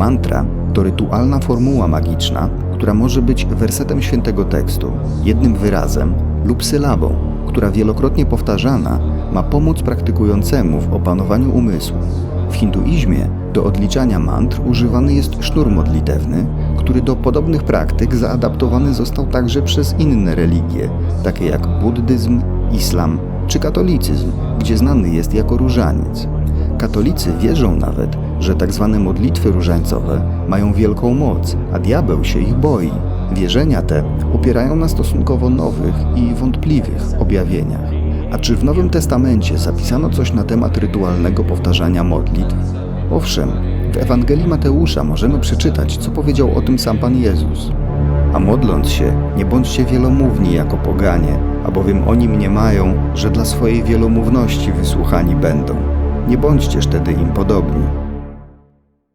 Mantra to rytualna formuła magiczna, która może być wersetem świętego tekstu, jednym wyrazem lub sylabą, która wielokrotnie powtarzana ma pomóc praktykującemu w opanowaniu umysłu. W hinduizmie do odliczania mantr używany jest sznur modlitewny, który do podobnych praktyk zaadaptowany został także przez inne religie, takie jak buddyzm, islam czy katolicyzm, gdzie znany jest jako różaniec. Katolicy wierzą nawet, że tak zwane modlitwy różańcowe mają wielką moc, a diabeł się ich boi. Wierzenia te opierają na stosunkowo nowych i wątpliwych objawieniach. A czy w Nowym Testamencie zapisano coś na temat rytualnego powtarzania modlitw? Owszem, w Ewangelii Mateusza możemy przeczytać, co powiedział o tym sam Pan Jezus. A modląc się, nie bądźcie wielomówni jako poganie, albowiem oni mniemają, że dla swojej wielomówności wysłuchani będą. Nie bądźcie wtedy im podobni.